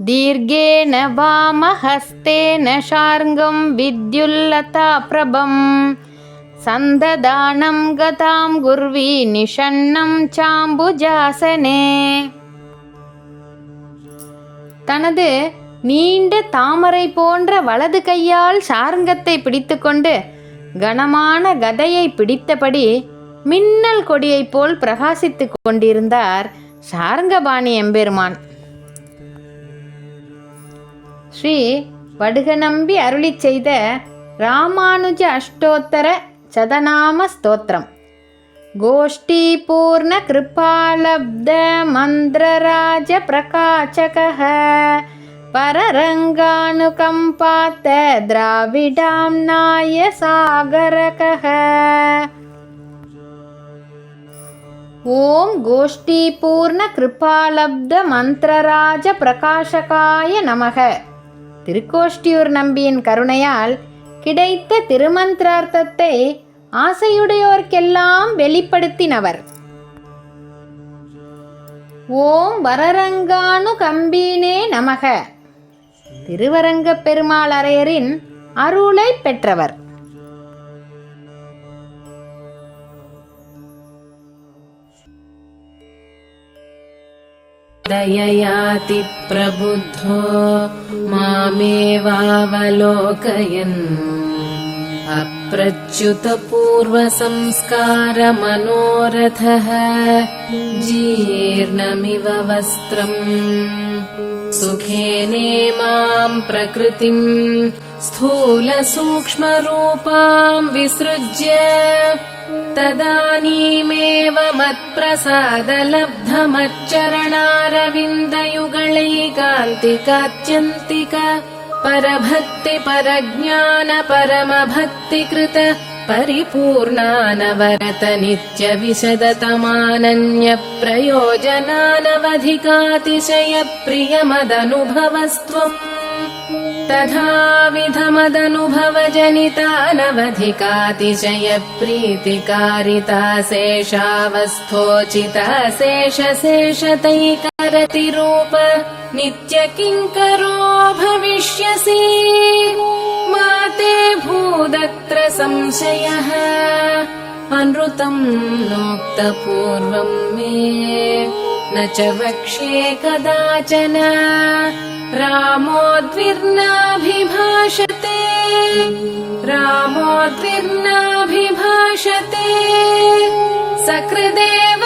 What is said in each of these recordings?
दीर्घेण वामहस्तेन शार्ङ्गं வித்யுல்லதா பிரபம் சந்ததானம் கதாம் குர்வி நிஷன்னம் சாம்புஜாசனே தனது நீண்ட தாமரை போன்ற வலது கையால் சார்ங்கத்தை பிடித்துக்கொண்டு கனமான கதையை பிடித்தபடி மின்னல் கொடியைப் போல் பிரகாசித்துக் கொண்டிருந்தார் சார்ங்கபாணி எம்பெருமான். ஸ்ரீ வடுகநம்பி அருளி செய்த ராமானுஜ அஷ்டோத்தர சதநாம ஸ்தோத்திரம். கோஷ்டி பூர்ண கிருபாலப்த மந்திரராஜ பிரகாச்சகः பரரங்கானுகம்பாத்த திராவிடாம்னாய சாகரக ஓம் கோஷ்டீபூர்ண கிருபாலப்த மந்திரராஜ பிரகாசகாய நமக. திருக்கோஷ்டியூர் நம்பியின் கருணையால் கிடைத்த திருமந்திரார்த்தத்தை ஆசையுடையோர்க்கெல்லாம் வெளிப்படுத்தினவர். ஓம் வரரங்கானு கம்பீனே நமக. திருவரங்கப் பெருமாள் அரையரின் அருளை பெற்றவர். दययाति प्रबुद्धो मामेवावलोकयन्। अप्रच्युतपूर्वसंस्कारमनोरथः जीर्णमिव वस्त्रम्। सुखेनेमाम् प्रकृतिम् स्थूलसूक्ष्मरूपाम् विसृज्य तदानीमेव मत्प्रसादलब्धमच्चरणारविन्दयुगणैकान्तिकात्यन्तिक परभक्तिपरज्ञानपरमभक्तिकृत परिपूर्णानवरत नित्यविशदतमानन्यप्रयोजनानवधिकातिशयप्रियमदनुभवस्त्वम् प्रियमदनुभवस्त्वम् तथाविधमदनुभवजनितानवधिकातिशय प्रीतिकारिता शेषावस्थोचिता शेष शेषतैकरतिरूप नित्यकिङ्करो भविष्यसि? मा ते भूदत्र संशयः। अनृतम् नोक्तपूर्वम् मे न च वक्ष्ये कदाचन। रामोद्विर्नाभिभाषते। रामोद्विर्नाभिभाषते। सकृदेव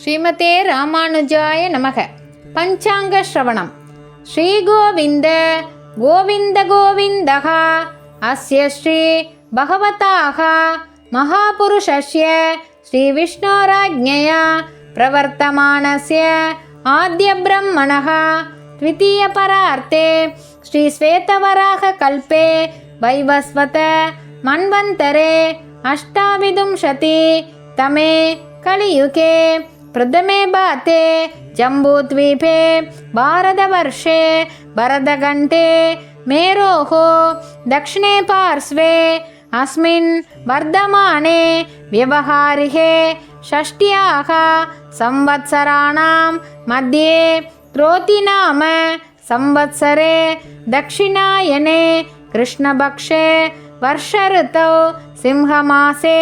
ஸ்ரீமதே ராமானுஜாய நமக பஞ்சாங்க ஸ்ரவணம் ஸ்ரீகோவிந்த கோவிந்த கோவிந்தகா அஸ்ய ஸ்ரீ பகவதாக மகாபுருஷஸ்ய ஸ்ரீ விஷ்ணோராஜ்ஞயா பிரவர்த்தமானஸ்ய ஆத்ய பிரம்மணः द्वितीयपरार्थे श्रीश्वेतवराहकल्पे वैवस्वत मन्वन्तरे अष्टाविंशति तमे कलियुगे प्रथमे बाते जम्बूद्वीपे भारतवर्षे भरतघण्टे मेरोः दक्षिणे पार्श्वे अस्मिन् वर्धमाने व्यवहारिके षष्ट्याः संवत्सराणां मध्ये क्रोतिनाम संवत्सरे दक्षिणायने कृष्णपक्षे वर्षऋतौ सिंहमासे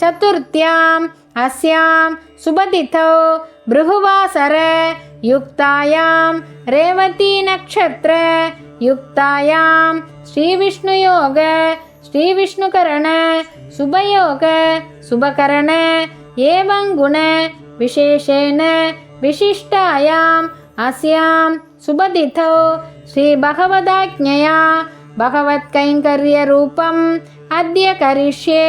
चतुर्थ्याम् अस्यां सुबदितौ भृगुवासर युक्तायां रेवतीनक्षत्र युक्तायां श्रीविष्णुयोग श्रीविष्णुकरण शुभयोग शुभकरण एवं गुण विशेषेण विशिष्टायाम् अस्यां सुबदितौ श्रीभगवदाज्ञया भगवत्कैङ्कर्यरूपम् अद्य करिष्ये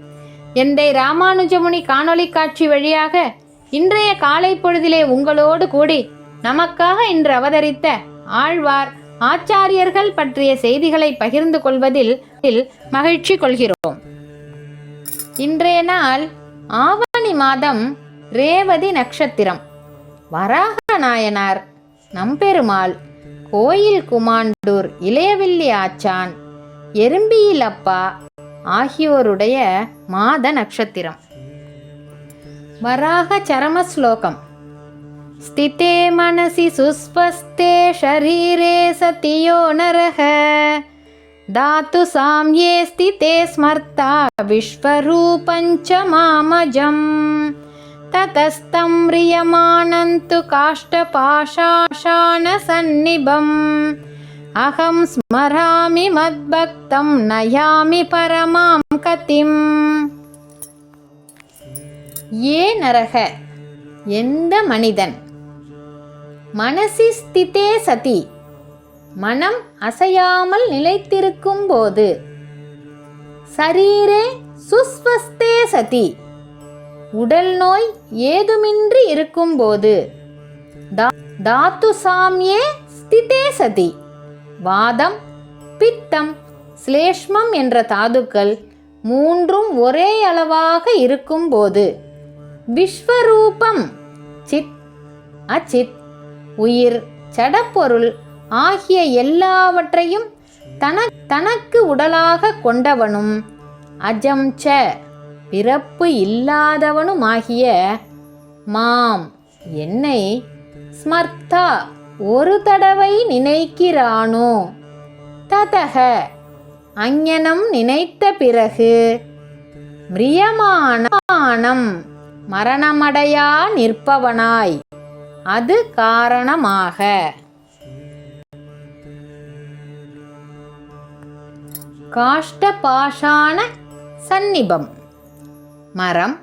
எந்தை ராமானுஜமுனி காணொளி காட்சி வழியாக இன்றைய காலை பொழுதிலே உங்களோடு கூடி நமக்காக இன்று அவதரித்த ஆழ்வார் ஆச்சாரியர்கள் பற்றிய செய்திகளை பகிர்ந்து கொள்வதில் மகிழ்ச்சி கொள்கிறோம். இன்றைய நாள் ஆவணி மாதம் ரேவதி நட்சத்திரம். வராக நாயனார் நம்பெருமாள் கோயில் குமாண்டூர் இளையவில்லி ஆச்சான் எறும்பியில் அப்பா ஆகியோருடைய மாத நட்சத்திரம் வராக சரம ஸ்லோகம் ஸ்திதே மனசி சுஸ்வஸ்தே ஷரீரே சதியோ நரக தாத்து சாம்யே ஸ்திதே ஸ்மர்த்தா விஸ்வரூபஞ்ச மாமஜம் ततस्तं म्रियमाणन्तु काष्ठपाशाशानसन्निभम् அகம் ஸ்மராமி மத்பக்தம் நயாமி பரமாம் கதிம். ஏ நரக எந்த மனிதன்? மனசி ஸ்திதே சதி மனம் அசையாமல் நிலைத்திருக்கும் போது. சரீரே சுஸ்வஸ்தே சதி உடல் நோய் ஏதுமின்றி இருக்கும்போது தாத்து சாமியே ஸ்திதே சதி. வாதம் பித்தம் சிலேஷ்மம் என்ற தாதுக்கள் மூன்றும் ஒரே அளவாக இருக்கும்போது விஸ்வரூபம் சித் அச்சித் உயிர் சடப்பொருள் ஆகிய எல்லாவற்றையும் தன தனக்கு உடலாக கொண்டவனும் அஜம் ச பிறப்பு இல்லாதவனுமாகிய மாம் என்னை ஸ்மர்த்தா. ஒரு தடவை நினைக்கிறானோ? ததக. அஞ்ஞனம் நினைத்த பிறகு மிரியமானம் மரணமடையா நிற்பவனாய். அது காரணமாக. காஷ்டபாஷான சந்நிபம். மரம்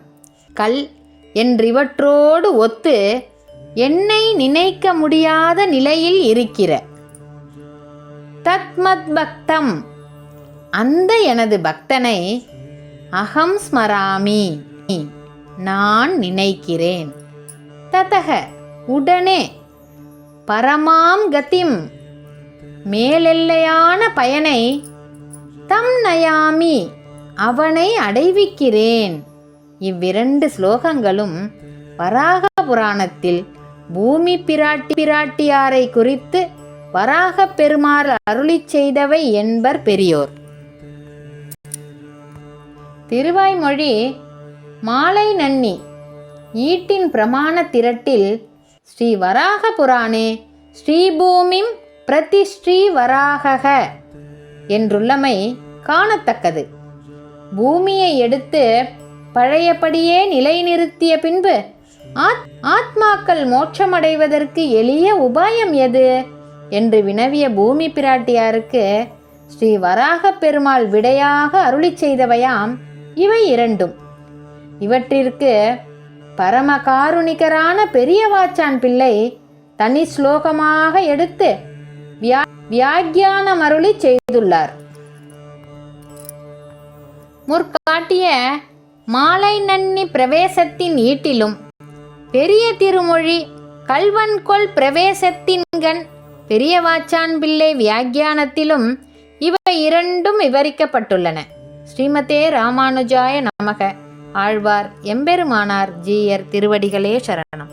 கல் என்றிவற்றோடு ஒத்து என்னை நினைக்க முடியாத நிலையில் இருக்கிற. தத்மத் பக்தம். அந்த எனது பக்தனை அகம் ஸ்மராமி. நான் நினைக்கிறேன். ததக உடனே பரமாம் கதிம். மேலெல்லையான பயனை தம் நயாமி அவனை அடைவிக்கிறேன். இவ்விரண்டு ஸ்லோகங்களும் வராக புராணத்தில் பூமி பிராட்டி பிராட்டியாரை குறித்து வராகப் பெருமாள் அருளிச் செய்தவை என்பர் பெரியோர். திருவாய்மொழி மாலை நன்னி ஈட்டின் பிரமாண திரட்டில் ஸ்ரீ வராக புராணே ஸ்ரீபூமிம் பிரதி ஸ்ரீ வராகக என்றுள்ளமை காணத்தக்கது. பூமியை எடுத்து பழையபடியே நிலைநிறுத்திய பின்பு ஆத் ஆத்மாக்கள் மோட்சமடைவதற்கு எளிய உபாயம் எது? என்று வினவிய பூமி பிராட்டியாருக்கு ஸ்ரீ வராகப் பெருமாள் விடையாக அருளி செய்தவையாம். இவை இரண்டும். இவற்றிற்கு பரம காருணிகரான பெரிய வாச்சான் பிள்ளை தனி ஸ்லோகமாக எடுத்து வியா வியாக்கியானம் அருளி செய்துள்ளார். முற்காட்டிய மாலை நன்னி பிரவேசத்தின் ஈட்டிலும் பெரிய திருமொழி கல்வன்கொள் பிரவேசத்தின்கண் பெரிய வாச்சான் பிள்ளை வியாக்கியானத்திலும் இவை இரண்டும் விவரிக்கப்பட்டுள்ளன. ஸ்ரீமதே ராமானுஜாய நமக. ஆழ்வார் எம்பெருமானார் ஜீயர் திருவடிகளே சரணம்.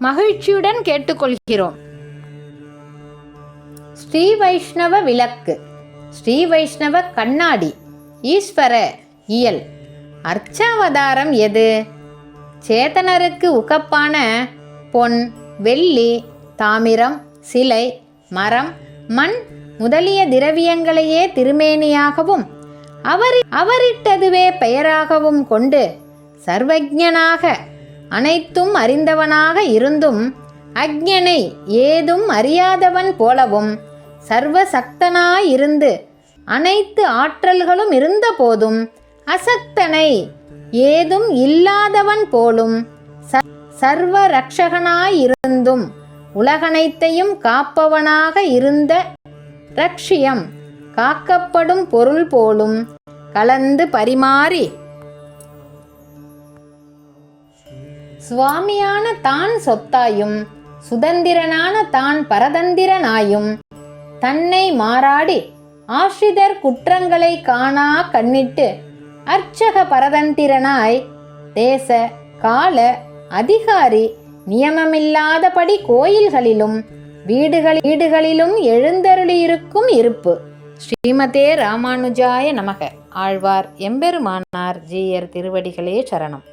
மகிழ்ச்சியுடன் கேட்டுக்கொள்கிறோம். ஸ்ரீ வைஷ்ணவ விளக்கு ஸ்ரீ வைஷ்ணவ கண்ணாடி ஈஸ்வர இயல். அர்ச்சாவதாரம் எது? சேதனருக்கு உகப்பான பொன் வெள்ளி தாமிரம் சிலை மரம் மண் முதலிய திரவியங்களையே திருமேனியாகவும் அவர் அவரிட்டதுவே பெயராகவும் கொண்டு சர்வஜனாக அனைத்தும் அறிந்தவனாக இருந்தும் அக்ஞனை ஏதும் அறியாதவன் போலவும் சர்வசக்தனாயிருந்து அனைத்து ஆற்றல்களும் இருந்த போதும் அசக்தனை ஏதும் இல்லாதவன் போலும் சர்வ ரக்ஷகனாயிருந்தும் உலகனைத்தையும் காப்பவனாக இருந்த ரக்ஷியம் காக்கப்படும் பொருள் போலும் கலந்து பரிமாறி சுவாமியான தான் சொத்தாயும் சுதந்திரனான தான் பரதந்திரனாயும் தன்னை மாறாடி ஆசிரிதர் குற்றங்களை காணா கண்ணிட்டு அர்ச்சக பரதந்திரனாய் தேச கால அதிகாரி நியமமில்லாதபடி கோயில்களிலும் வீடுகள் வீடுகளிலும் எழுந்தருளியிருக்கும் இருப்பு. ஸ்ரீமதே ராமானுஜாய நமக. ஆழ்வார் எம்பெருமானார் ஜீயர் திருவடிகளே சரணம்.